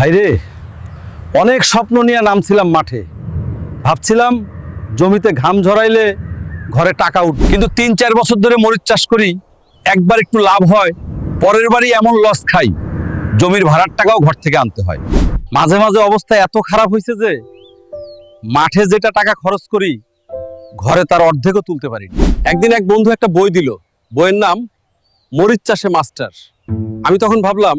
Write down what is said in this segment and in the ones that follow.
ভাইরে, অনেক স্বপ্ন নিয়ে নামছিলাম মাঠে। ভাবছিলাম জমিতে ঘাম ঝরাইলে ঘরে টাকা উঠ। কিন্তু তিন চার বছর ধরে মরিচ চাষ করি, একবার একটু লাভ হয়, পরের বারই এমন লস খাই। জমির ভাড়ার টাকাও ঘর থেকে আনতে হয়। মাঝে মাঝে অবস্থা এত খারাপ হয়েছে যে, মাঠে যেটা টাকা খরচ করি, ঘরে তার অর্ধেকও তুলতে পারি একদিন এক বন্ধু একটা বই দিল। বইয়ের নাম, মরিচ চাষে মাস্টার। আমি তখন ভাবলাম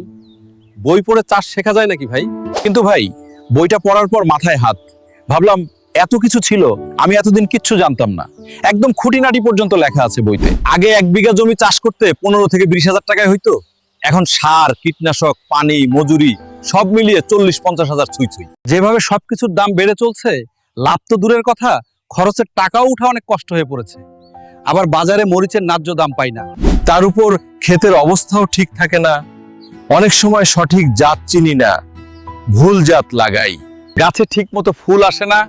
বই পড়ে চাষ শেখা যায় নাকি ভাই? কিন্তু ভাই, বইটা পড়ার পর মাথায় হাত। ভাবলাম, এত কিছু ছিল, আমি এতদিন কিচ্ছু জানতাম না। একদম খুঁটিনাটি পর্যন্ত লেখা আছে বইতে। আগে এক বিঘা জমি চাষ করতে পনেরো থেকে বিশ হাজার টাকায় হইতো। এখন সার, কীটনাশক, পানি, মজুরি, সব মিলিয়ে চল্লিশ, পঞ্চাশ হাজার ছুঁই ছুঁই। যেভাবে সবকিছুর দাম বেড়ে চলছে, লাভ তো দূরের কথা, খরচের টাকাও উঠা অনেক কষ্ট হয়ে পড়েছে। আবার বাজারে মরিচের ন্যায্য দাম পাই না। তার উপর ক্ষেতের অবস্থাও ঠিক থাকে না। অনেক সময় সঠিক জাত চিনি না ভুল জাত লাগাই। গাছে ঠিক মতো ফুল আসে না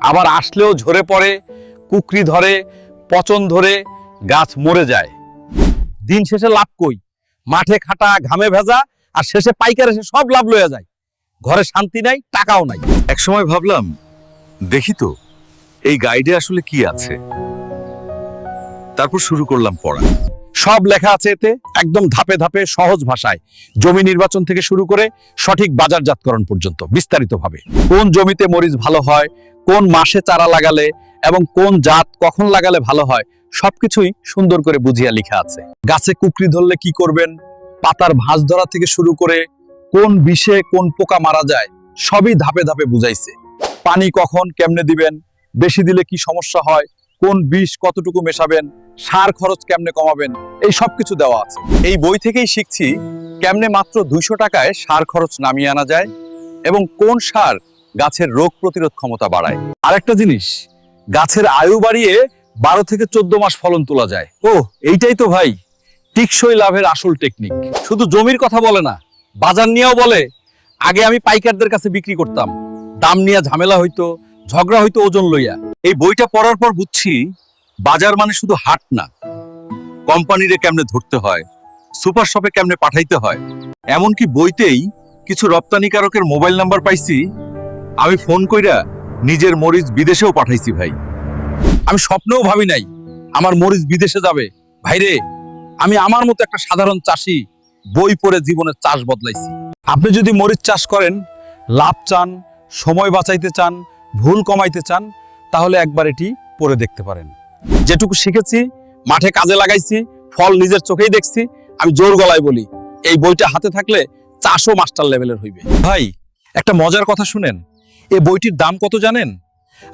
আবার আসলেও ঝরে পড়ে কুকরি ধরে পচন ধরে গাছ মরে যায়। দিন শেষে লাভ কই? মাঠে খাটা ঘামে ভেজা আর শেষে পাইকার এসে সব লাভ লয়ে যায়। ঘরে শান্তি নাই টাকাও নাই। এক সময় ভাবলাম দেখি তো এই গাইডে আসলে কি আছে? তারপর শুরু করলাম পড়া। সব লেখা আছে এতে একদম ধাপে ধাপে সহজ ভাষায় জমি নির্বাচন থেকে শুরু করে সঠিক বাজারজাতকরণ পর্যন্ত বিস্তারিতভাবে। কোন জমিতে মরিচ ভালো হয়, কোন মাসে চারা লাগালে এবং কোন জাত কখন লাগালে ভালো হয়, সবকিছুই সুন্দর করে বুঝিয়া লেখা আছে। গাছে কুকরি ধরলে কি করবেন? পাতার ভাঁজ ধরা থেকে শুরু করে কোন বিষে কোন পোকা মারা যায়, সবই ধাপে ধাপে বুঝাইছে। পানি কখন, কেমনে দিবেন? বেশি দিলে কি সমস্যা হয়? কোন বিষ কতটুকু মেশাবেন, সার খরচ কেমনে কমাবেন, এই সব কিছু দেওয়া আছে। এই বই থেকেই শিখছি কেমনে মাত্র দুইশো টাকায় সার খরচ নামিয়ে আনা যায় এবং কোন সার গাছের রোগ প্রতিরোধ ক্ষমতা বাড়ায়। আরেকটা জিনিস, গাছের আয়ু বাড়িয়ে বারো থেকে চোদ্দ মাস ফলন তোলা যায়। ও, এইটাই তো ভাই, টিকসই লাভের আসল টেকনিক। শুধু জমির কথা বলে না, বাজার নিয়েও বলে, আগে আমি পাইকারদের কাছে বিক্রি করতাম, দাম নিয়ে ঝামেলা হইতো, ঝগড়া হইতো ওজন লইয়া। এই বইটা পড়ার পর বুঝছি বাজার মানে শুধু হাট না। কোম্পানিরে কেমনে ধরতে হয়, সুপার শপে কেমনে পাঠাইতে হয়, এমনকি বইতেই কিছু রপ্তানিকারকের মোবাইল নাম্বার পাইছি, আমি ফোন কইরা নিজের মরিচ বিদেশেও পাঠাইছি ভাই। আমি স্বপ্নেও ভাবি নাই, আমার মরিচ বিদেশে যাবে। ভাইরে, আমি আমার মতো একটা সাধারণ চাষি বই পড়ে জীবনের চাষ বদলাইছি। আপনি যদি মরিচ চাষ করেন, লাভ চান, সময় বাঁচাইতে চান, ভুল কমাইতে চান তাহলে একবার এটি পরে দেখতে পারেন। যেটুকু শিখেছি, মাঠে কাজে লাগাইছি, ফল নিজের চোখেই দেখছি, আমি জোর গলায় বলি, এই বইটা হাতে থাকলে চাষও মাস্টার লেভেলের হইবে। ভাই, একটা মজার কথা শুনেন এই বইটির দাম কত জানেন?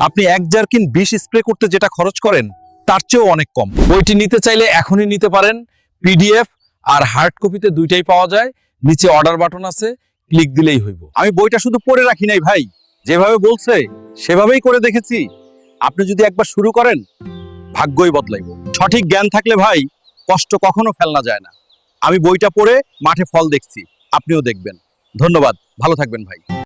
আপনি এক জারকিন বিষ স্প্রে করতে যেটা খরচ করেন, তার চেয়েও অনেক কম। বইটি নিতে চাইলে এখনই নিতে পারেন, পিডিএফ আর হার্ড কপিতে দুইটাই পাওয়া যায়, নিচে অর্ডার বাটন আছে, ক্লিক দিলেই হইব। আমি বইটা শুধু পড়ে রাখি নাই ভাই, যেভাবে বলছে, সেভাবেই করে দেখেছি। আপনি যদি একবার শুরু করেন, ভাগ্যই বদলাইব। সঠিক জ্ঞান থাকলে ভাই, কষ্ট কখনো ফেলনা যায় না। আমি বইটা পড়ে মাঠে ফল দেখছি, আপনিও দেখবেন। ধন্যবাদ, ভালো থাকবেন ভাই।